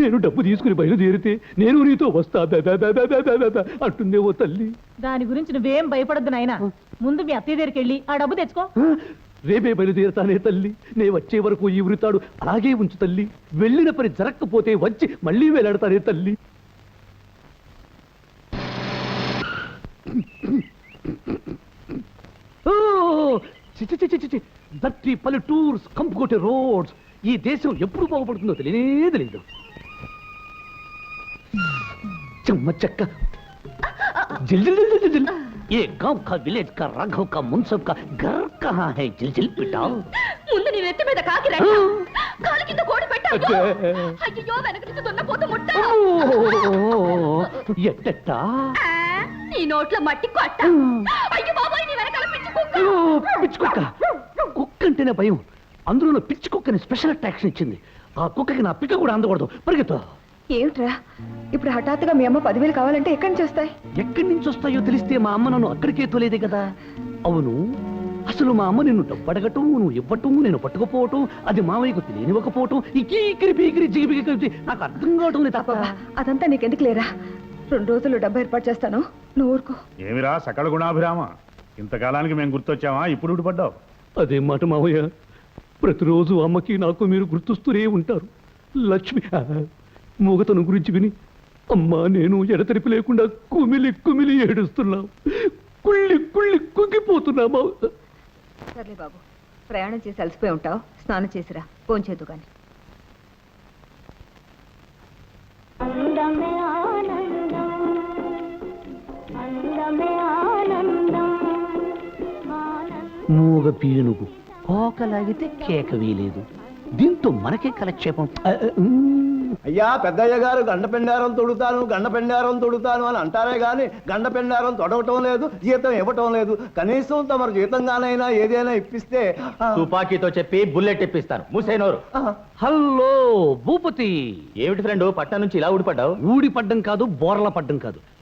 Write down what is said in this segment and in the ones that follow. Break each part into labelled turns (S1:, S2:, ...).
S1: నేను డబ్బు తీసుకుని బయలుదేరితే నేను నీతో వస్తా. అంటుందే ఓ తల్లి.
S2: దాని గురించి నువ్వేం భయపడద్దు నాయనా. ముందు మీ అత్తయ్య దగ్గరికి వెళ్ళి ఆ డబ్బు తెచ్చుకో?
S1: రేపే బయలుదేరుతానే తల్లి. నే వచ్చే వరకు ఈ వృతాడు అలాగే ఉంచు తల్లి. వెళ్ళిన పని జరగకపోతే వచ్చి మళ్ళీ వేలాడతానే తల్లి. ఓ చి చి చి చి చి చి. దట్టి పల్లెటూర్స్ కంపుకోటే రోడ్స్. ఈ దేశం ఎప్పుడు బాగుపడుతుందో తెలియనే తెలియదు చెమ్మ చెక్క जिल जिल जिल जिल जिल ये गांव का विलेज का राघव का मुनसब का घर कहाँ है जिल जिल पिटाओ
S3: ముందు నీ నెత్తి మీద కాకి రండి కాలు కింద కోడి పెట్టావు
S1: అబ్బే.
S3: అయ్యో వెనక నుంచి దున్నపోతు ముట్ట
S1: ఎట్టట్టా
S3: ఆ, నీ నోట్లో మట్టి కొట్ట అయ్యో బాబాయ్ నీ వెనకాల పిచ్చి కుక్క
S1: అయ్యో, పిచ్చి కుక్క కుక్క అంటేనే భయం అందులో పిచ్చి కుక్కని స్పెషల్ అట్రాక్షన్ ఇచ్చింది ఆ కుక్కకి నా పిక్క కూడా అందకూడదు పరిగెత్తు
S4: ఏమిట్రా? ఇప్పుడు హఠాత్తుగా మీ అమ్మ పదివేలు కావాలంటే ఎక్కడి నుంచి వస్తాయి?
S1: ఎక్కడి నుంచి వస్తాయో తెలిస్తే మా అమ్మ నన్ను అక్కడికే తోలేదే కదా. అవును. అసలు మా అమ్మ నిన్ను డబ్బు అడగటం నువ్వు ఇవ్వటం నేను పట్టుకుపోవటం అది మామయ్యకు తెలియనివ్వకపోవటం పీకిరి నాకు అర్థం కావటం లేదు తప్ప.
S4: అబ్బా అదంతా నీకెందుకు లేరా? రెండు రోజులు డబ్బు ఏర్పాటు చేస్తాను. నువ్వు ఊరుకో.
S5: ఏమిరా సకల గుణాభిరామ? ఇంతకాలానికి మేము గుర్తొచ్చామా? ఇప్పుడు ఊడిపడ్డావు
S1: అదే మాట మావయ్య. ప్రతిరోజు అమ్మకి నాకు మీరు గుర్తొస్తూనే ఉంటారు. లక్ష్మి మూగతనం గురించి విని అమ్మా నేను ఎడతెరిపి లేకుండా కుమిలి కుమిలి ఏడుస్తున్నాం. కుళ్ళి కుళ్ళి కుంగిపోతున్నా మావ
S4: సర్లే బాబు ప్రయాణం చేసి అలసిపోయి ఉంటావు. స్నానం చేసిరా ఫోన్ చేద్దు కానీ
S6: అందమే ఆనందం అందమే ఆనందం ఆనందం
S1: మూగ పీనుగు. కోకలాగితే కేక వీలేదు. దీంతో మనకే కలక్షేపం.
S7: అయ్యా పెద్దయ్య గారు గండ పెండారం తొడుతాను గండ పెండారం తొడుతాను అని అంటారే గాని గండ పెండారం తొడవటం లేదు జీతం ఇవ్వటం లేదు. కనీసం తమరు జీతంగానైనా ఏదైనా ఇప్పిస్తే
S8: తుపాకీతో చెప్పి బుల్లెట్ ఇప్పిస్తాను మూసైనోరు
S1: హలో భూపతి.
S8: ఏమిటి ఫ్రెండ్ పట్నం నుంచి ఇలా ఊడిపడ్డావు?
S1: ఊడి పడ్డం కాదు బోర్ల పడ్డం కాదు.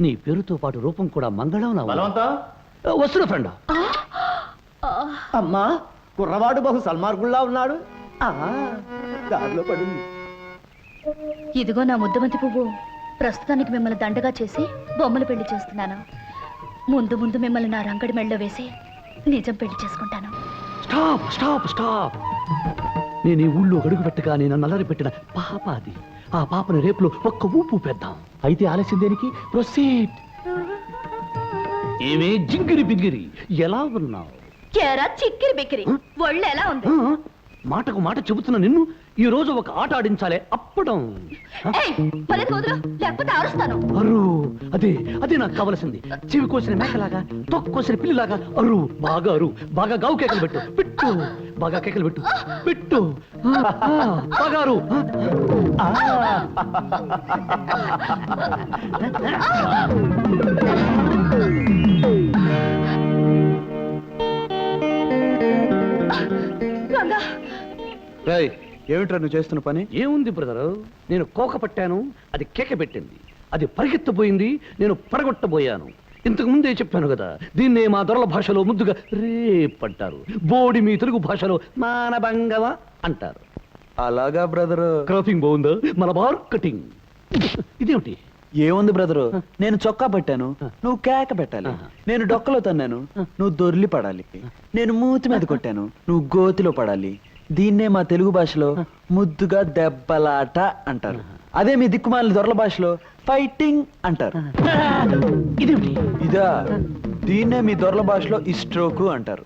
S1: నీ పేరుతో పాటు రూపం కూడా మంగళం నా ఉంది.
S8: బలవంతం?
S1: వస్తున్నా ఫ్రెండ్.
S7: అమ్మా కుర్రవాడు బహు సల్మార్గుల్లా ఉన్నాడు. ఆ, దారిలో పడింది.
S3: ఇదిగో నా ముద్దబంతి పువ్వు. ప్రస్తుతానికి మిమ్మల్ని దండగా చేసి బొమ్మలు పెళ్ళి చేస్తున్నాను. ముందు ముందు మిమ్మల్ని నా రంగడి మెళ్ళలో వేసి నిజం పెళ్ళి చేసుకుంటాను.
S1: Stop stop stop. నేను ఈ ఊళ్ళో అడుగు పెట్టగా నేను నల్లరి పెట్టిన పాప అది. ఆ పాపని రేపులో ఒక్క ఊపు పెద్దాం. అయితే ఆలస్యం దేనికి? ప్రొసీడ్. ఏమే జింగిరి బింగిరి ఎలా ఉన్నావు?
S3: కేరా చిక్కిరి బిక్కిరి. ఒళ్ళు ఎలా ఉంది?
S1: మాటకు మాట చెబుతున్న నిన్ను ఈ రోజు ఒక ఆట ఆడించాలే అప్పడం.
S3: ఏయ్, పది కుదురు లేకపోతే అరుస్తాను.
S1: అరు అదే అదే నాకు కావలసింది. చెవి కోసిన మేకలాగా తొక్కు కోసిన పిల్లిలాగా అరు బాగా అరు బాగా గావు కేకలు పెట్టు పెట్టు బాగా కేకలు పెట్టు పెట్టు. బాగా అరు.
S7: ఏమిట్రా నువ్వు చేస్తున్న పని?
S1: ఏముంది బ్రదర్? నేను కోక పట్టాను అది కేక పెట్టింది. అది పరిగెత్తబోయింది నేను పడగొట్టబోయాను. ఇంతకు ముందే చెప్పాను కదా దీన్నే మా దొరల భాషలో ముద్దుగా రేపంటారు. బోడి మీ తెలుగు భాషలో మానభంగవ అంటారు.
S9: అలాగా బ్రదరు?
S1: క్రాపింగ్ బాగుందా మలబార్ కటింగ్. ఇదేమిటి?
S9: ఏముంది బ్రదరు? నేను చొక్కా పెట్టాను. నువ్వు కేక పెట్టాలి. నేను డొక్కలో తన్నాను. నువ్వు దొర్లి పడాలి. నేను మూతి మీద కొట్టాను. నువ్వు గోతిలో పడాలి. దీన్నే మా తెలుగు భాషలో ముద్దుగా దెబ్బలాట అంటారు. అదే మీ దిక్కుమాలిన దొరల భాషలో ఫైటింగ్ అంటారు.
S1: ఇదేమిటి?
S9: ఇదా. దీన్నే మీ దొరల భాషలో ఇస్ట్రోకు అంటారు.